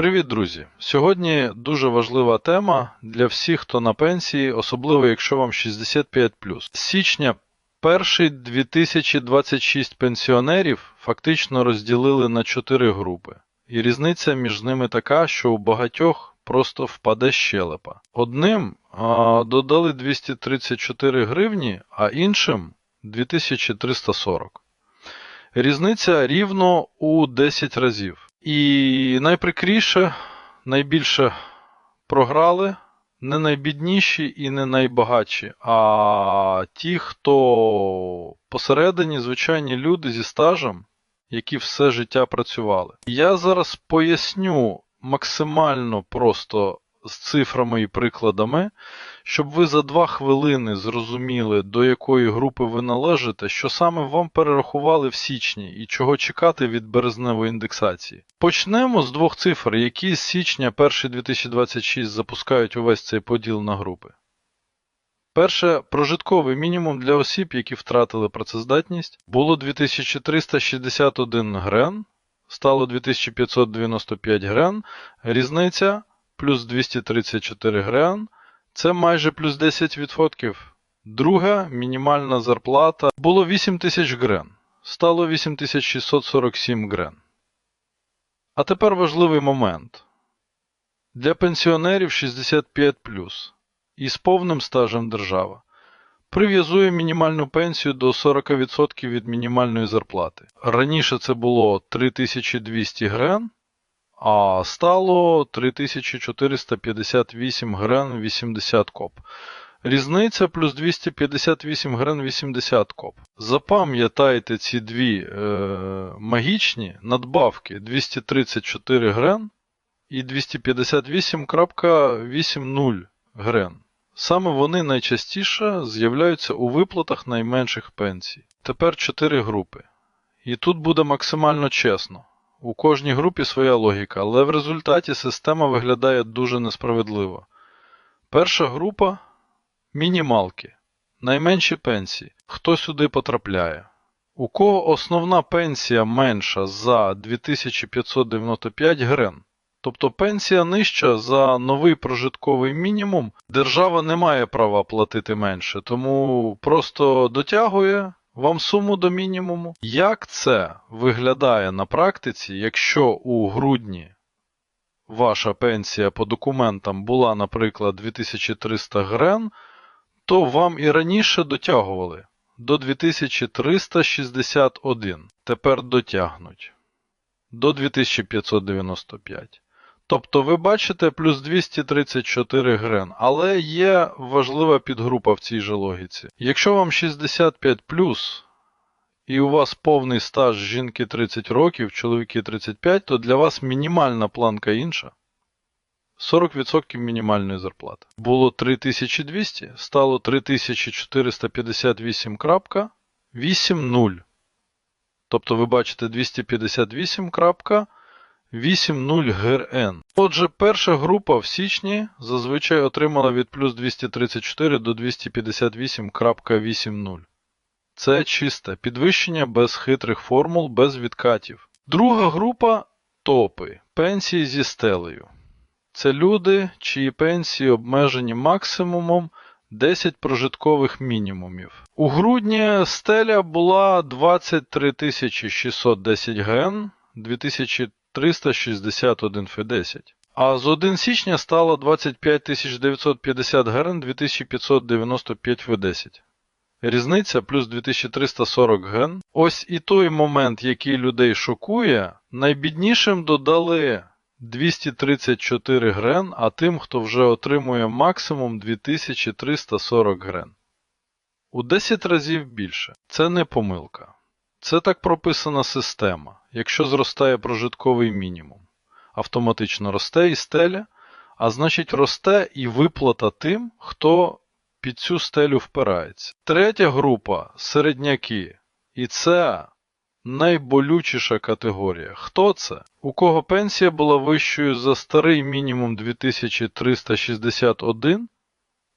Привіт, друзі! Сьогодні дуже важлива тема для всіх, хто на пенсії, особливо якщо вам 65 З січня перший 2026 пенсіонерів фактично розділили на 4 групи. І різниця між ними така, що у багатьох просто впаде щелепа. Одним а, додали 234 гривні, а іншим 2340. Різниця рівно у 10 разів. І найприкріше, найбільше програли не найбідніші і не найбагатші, а ті, хто посередині звичайні люди зі стажем, які все життя працювали. Я зараз поясню максимально просто з цифрами і прикладами, щоб ви за два хвилини зрозуміли, до якої групи ви належите, що саме вам перерахували в січні і чого чекати від березневої індексації. Почнемо з двох цифр, які з січня 1 2026 запускають увесь цей поділ на групи. Перше, прожитковий мінімум для осіб, які втратили працездатність, було 2361 грен, стало 2595 грен, різниця плюс 234 грен, це майже плюс 10%. Друга мінімальна зарплата було 8000 грен, стало 8647 грен. А тепер важливий момент. Для пенсіонерів 65 і з повним стажем держава прив'язує мінімальну пенсію до 40% від мінімальної зарплати. Раніше це було 3200 грен, а стало 3458 грен 80 коп. Різниця плюс 258 грен 80 коп. Запам'ятайте ці дві е, магічні надбавки 234 грен і 258.80 грен. Саме вони найчастіше з'являються у виплатах найменших пенсій. Тепер 4 групи. І тут буде максимально чесно. У кожній групі своя логіка, але в результаті система виглядає дуже несправедливо. Перша група мінімалки, найменші пенсії. Хто сюди потрапляє? У кого основна пенсія менша за 2595 грен, тобто пенсія нижча за новий прожитковий мінімум, держава не має права платити менше, тому просто дотягує вам суму до мінімуму. Як це виглядає на практиці, якщо у грудні ваша пенсія по документам була, наприклад, 2300 грен, то вам і раніше дотягували до 2361. Тепер дотягнуть до 2595. Тобто ви бачите плюс 234 грен, але є важлива підгрупа в цій же логіці. Якщо вам 65 і у вас повний стаж жінки 30 років, чоловіки 35, то для вас мінімальна планка інша. 40% мінімальної зарплати. Було 3200, стало 3458.80. Тобто ви бачите 258.80 ГРН. Отже, перша група в січні зазвичай отримала від плюс 234 до 258.80. Це чисте підвищення без хитрих формул, без відкатів. Друга група топи. Пенсії зі стелею. Це люди, чиї пенсії обмежені максимумом 10 прожиткових мінімумів. У грудні стеля була 23 610 ген, 2361 Ф10. А з 1 січня стало 25 950 грн 2595 В10. Різниця плюс 2340 ген. Ось і той момент, який людей шокує, найбіднішим додали 234 грен, а тим, хто вже отримує максимум 2340 грен. У 10 разів більше. Це не помилка. Це так прописана система. Якщо зростає прожитковий мінімум. Автоматично росте і стеля, а значить росте і виплата тим, хто під цю стелю впирається. Третя група середняки. І це найболючіша категорія. Хто це? У кого пенсія була вищою за старий мінімум 2361,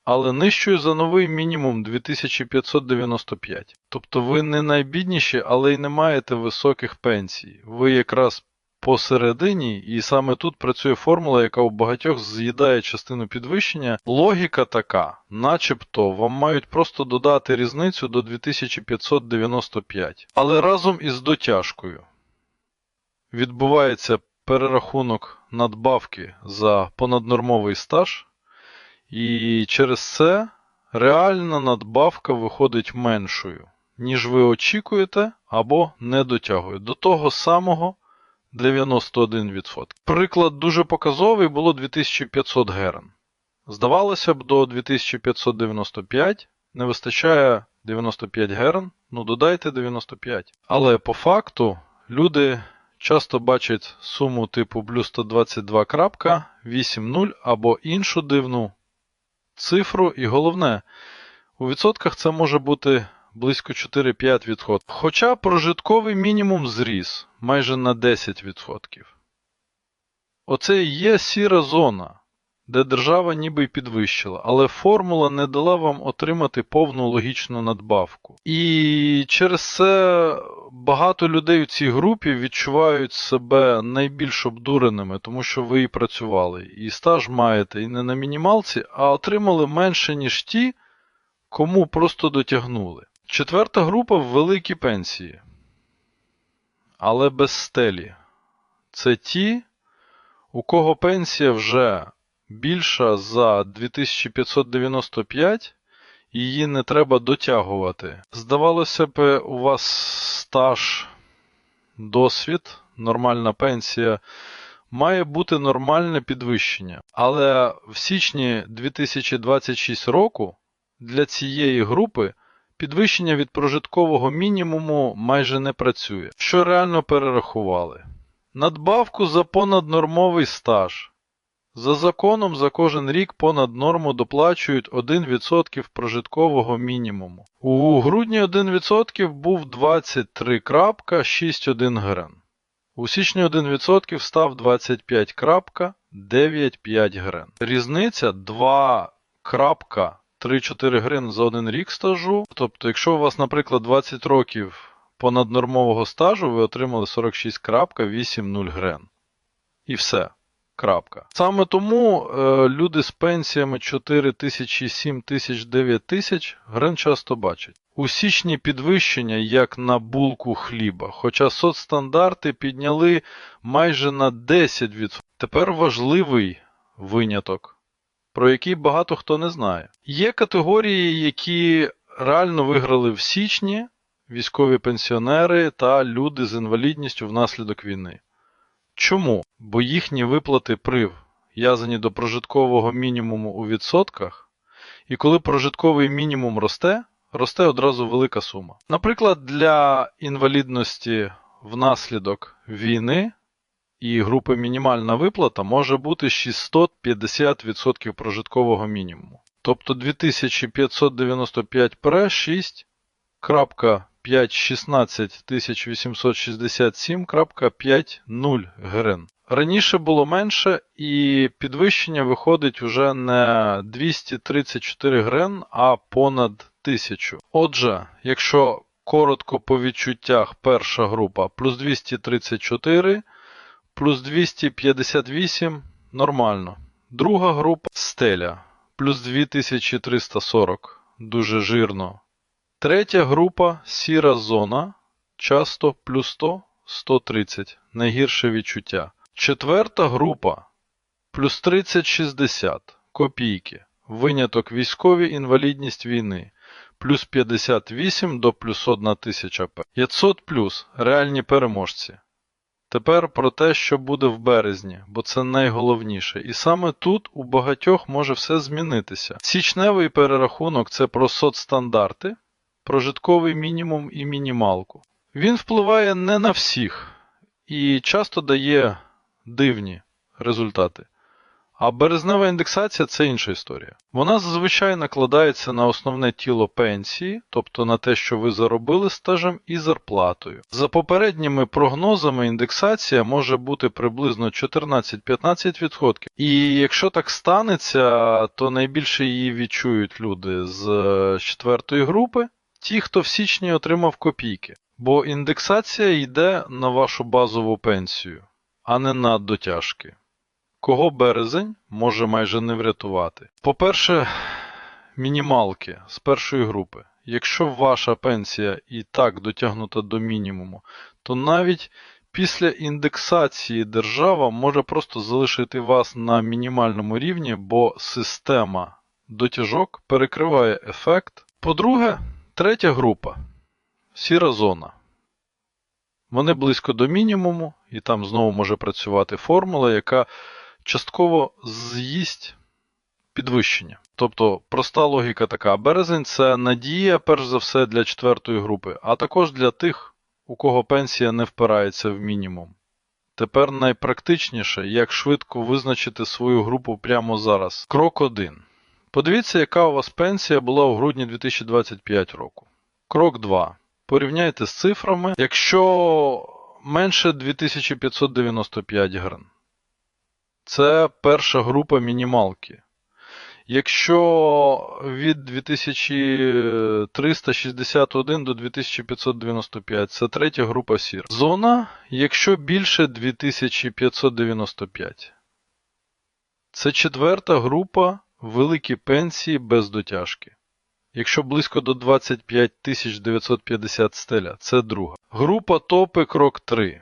але нижчою за новий мінімум 2595. Тобто ви не найбідніші, але й не маєте високих пенсій. Ви якраз посередині, і саме тут працює формула, яка у багатьох з'їдає частину підвищення. Логіка така, начебто вам мають просто додати різницю до 2595, але разом із дотяжкою відбувається перерахунок надбавки за понаднормовий стаж, і через це реальна надбавка виходить меншою, ніж ви очікуєте або не дотягує. До того самого 91%. Приклад дуже показовий було 2500 герн. Здавалося б, до 2595 не вистачає 95 герн, ну додайте 95. Але по факту люди часто бачать суму типу блю 122.80 або іншу дивну цифру, і головне, у відсотках це може бути близько 4-5 відсотків. Хоча прожитковий мінімум зріс майже на 10%. Оце і є сіра зона, де держава ніби й підвищила, але формула не дала вам отримати повну логічну надбавку. І через це багато людей у цій групі відчувають себе найбільш обдуреними, тому що ви і працювали, і стаж маєте, і не на мінімалці, а отримали менше, ніж ті, кому просто дотягнули. Четверта група в великій пенсії, але без стелі. Це ті, у кого пенсія вже більша за 2595, її не треба дотягувати. Здавалося б, у вас стаж, досвід, нормальна пенсія. Має бути нормальне підвищення. Але в січні 2026 року для цієї групи підвищення від прожиткового мінімуму майже не працює. Що реально перерахували? Надбавку за понаднормовий стаж. За законом за кожен рік понад норму доплачують 1% прожиткового мінімуму. У грудні 1% був 23.61 грн. У січні 1% став 25.95 грн. Різниця 2.34 грн за один рік стажу. Тобто, якщо у вас, наприклад, 20 років понаднормового стажу, ви отримали 46.80 грн. І все. Крапка. Саме тому е, люди з пенсіями 4 тисячі, 7 тисяч, 9 тисяч грен часто бачать. У січні підвищення як на булку хліба, хоча соцстандарти підняли майже на 10%. Тепер важливий виняток, про який багато хто не знає. Є категорії, які реально виграли в січні військові пенсіонери та люди з інвалідністю внаслідок війни. Чому? Бо їхні виплати прив'язані до прожиткового мінімуму у відсотках, і коли прожитковий мінімум росте, росте одразу велика сума. Наприклад, для інвалідності внаслідок війни і групи мінімальна виплата може бути 650% прожиткового мінімуму. Тобто 2595 пре 6 5.16 грн. Раніше було менше, і підвищення виходить уже не 234 грн, а понад 1000. Отже, якщо коротко по відчуттях перша група плюс 234, плюс 258 нормально. Друга група стеля плюс 2340 дуже жирно. Третя група сіра зона, часто плюс 100, 130, найгірше відчуття. Четверта група плюс 30-60, копійки, виняток військові інвалідність війни, плюс 58 до плюс 1 тисяча П. 500 плюс реальні переможці. Тепер про те, що буде в березні, бо це найголовніше. І саме тут у багатьох може все змінитися. Січневий перерахунок це про соцстандарти прожитковий мінімум і мінімалку. Він впливає не на всіх і часто дає дивні результати. А березнева індексація це інша історія. Вона зазвичай накладається на основне тіло пенсії, тобто на те, що ви заробили стажем і зарплатою. За попередніми прогнозами, індексація може бути приблизно 14-15%. І якщо так станеться, то найбільше її відчують люди з четвертої групи, ті, хто в січні отримав копійки. Бо індексація йде на вашу базову пенсію. а не на дотяжки. Кого березень може майже не врятувати? По-перше, мінімалки з першої групи. Якщо ваша пенсія і так дотягнута до мінімуму, то навіть після індексації держава може просто залишити вас на мінімальному рівні, бо система дотяжок перекриває ефект. По-друге, третя група сіра зона. Вони близько до мінімуму, і там знову може працювати формула, яка частково з'їсть підвищення. Тобто проста логіка така: березень це надія, перш за все, для четвертої групи, а також для тих, у кого пенсія не впирається в мінімум. Тепер найпрактичніше, як швидко визначити свою групу прямо зараз. Крок 1. Подивіться, яка у вас пенсія була у грудні 2025 року. Крок 2. Порівняйте з цифрами, якщо менше 2595 гривень. Це перша група мінімалки. Якщо від 2361 до 2595 це третя група сір. Зона, якщо більше 2595. Це четверта група великі пенсії без дотяжки. Якщо близько до 25 950 стеля, це друга. Група топи крок 3.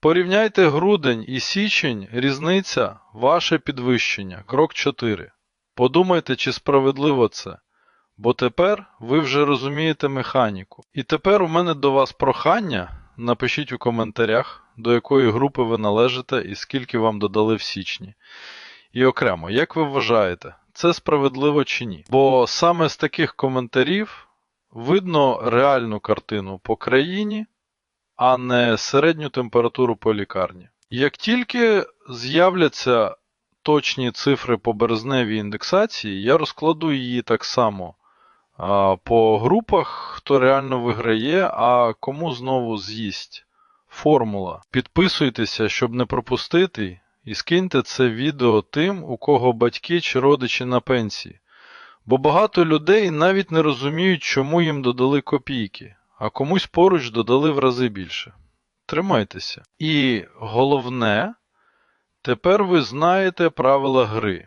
Порівняйте грудень і січень, різниця, ваше підвищення. Крок 4. Подумайте, чи справедливо це. Бо тепер ви вже розумієте механіку. І тепер у мене до вас прохання. Напишіть у коментарях, до якої групи ви належите і скільки вам додали в січні. І окремо, як ви вважаєте, це справедливо чи ні? Бо саме з таких коментарів видно реальну картину по країні, а не середню температуру по лікарні. Як тільки з'являться точні цифри по березневій індексації, я розкладу її так само по групах, хто реально виграє, а кому знову з'їсть. Формула. Підписуйтеся, щоб не пропустити, і скиньте це відео тим, у кого батьки чи родичі на пенсії. Бо багато людей навіть не розуміють, чому їм додали копійки, а комусь поруч додали в рази більше. Тримайтеся. І головне, тепер ви знаєте правила гри.